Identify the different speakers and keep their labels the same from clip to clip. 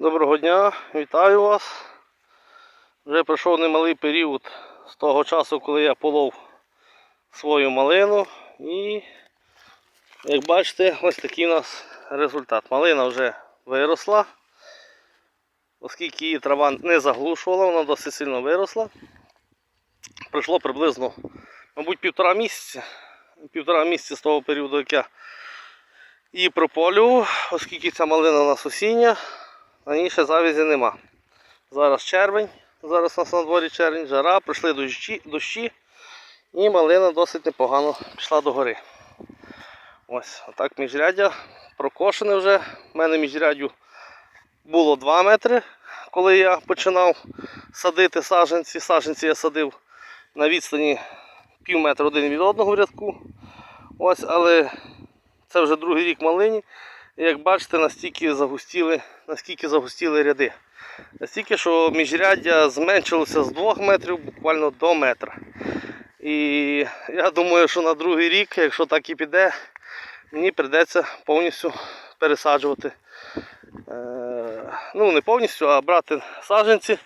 Speaker 1: Доброго дня, вітаю вас. Вже пройшов немалий період з того часу, коли я полов свою малину. І, як бачите, ось такий у нас результат. Малина вже виросла. Оскільки її трава не заглушувала, вона досить сильно виросла. Пройшло приблизно, мабуть, півтора місяця. Півтора місяця з того періоду, як я її прополював, оскільки ця малина у нас осіння, ще завязі нема. Зараз червень, зараз у нас на дворі червень, жара, прийшли дощі, дощі і малина досить непогано пішла до гори. Ось, отак міжряддя прокошене вже. У мене міжряддю було 2 метри, коли я починав садити саджанці. Саджанці я садив на відстані пів метра один від одного рядку. Ось, але це вже другий рік малині. Як бачите, настільки загустіли, наскільки загустіли ряди. Настільки, що міжряддя зменшилося з 2 метрів буквально до метра. І я думаю, що на другий рік, якщо так і піде, мені прийдеться повністю пересаджувати. Е, ну, не повністю, а брати саджанці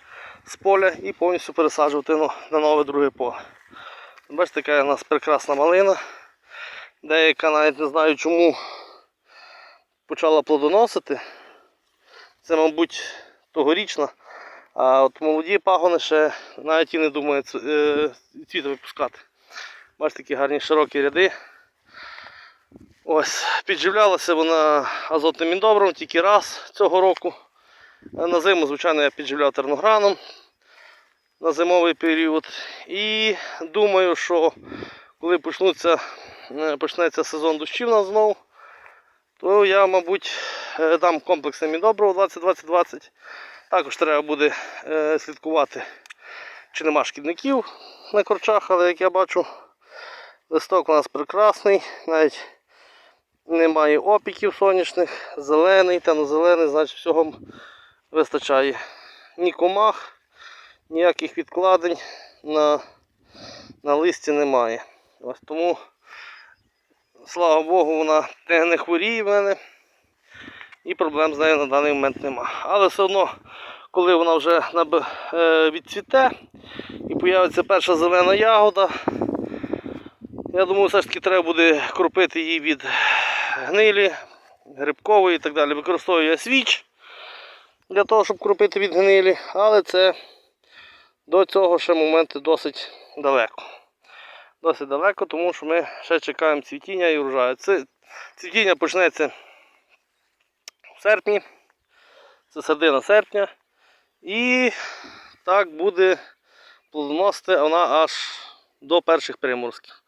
Speaker 1: з поля і повністю пересаджувати на нове друге поле. Бачите, яка у нас прекрасна малина. Деяка навіть не знаю чому почала плодоносити. Це, мабуть, тогорічна. А от молоді пагони ще навіть і не думають е, цвіти випускати. Бачите, такі гарні широкі ряди. Ось, підживлялася вона азотним міндобром тільки раз цього року. Е, На зиму, звичайно, я підживляв тернограном на зимовий період. І думаю, що коли почнуться, е, почнеться сезон дощів на знову, то я, мабуть, е, дам комплексне міндобриво 20-20-20. Також треба буде е, слідкувати, чи нема шкідників на корчах, але як я бачу, листок у нас прекрасний, навіть немає опіків сонячних, зелений, темно-зелений, значить всього вистачає. Ні комах, ніяких відкладень на, на листі немає. Ось тому, слава Богу, вона не, хворіє в мене і проблем з нею на даний момент нема. Але все одно, коли вона вже е, відцвіте і появиться перша зелена ягода, я думаю, все ж таки треба буде кропити її від гнилі, грибкової і так далі. Використовую я свіч для того, щоб кропити від гнилі, але це до цього ще моменти досить далеко. Досить далеко, тому що ми ще чекаємо цвітіння і врожаю. Це цвітіння почнеться в серпні, це середина серпня. І так буде плодоносити вона аж до перших приморозків.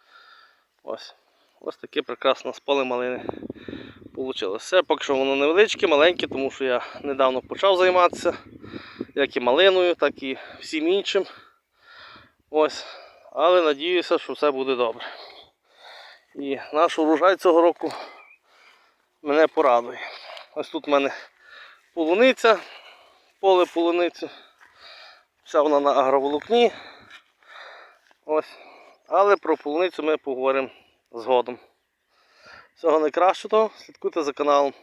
Speaker 1: Ось. Ось таке прекрасне з малини вийшло. Все, поки що воно невеличке, маленьке, тому що я недавно почав займатися як і малиною, так і всім іншим. Ось. Але надіюся, що все буде добре. І наш урожай цього року мене порадує. Ось тут в мене полуниця, поле полуниці. Вся вона на агроволокні. Ось. Але про полуницю ми поговоримо згодом. Всього найкращого, слідкуйте за каналом.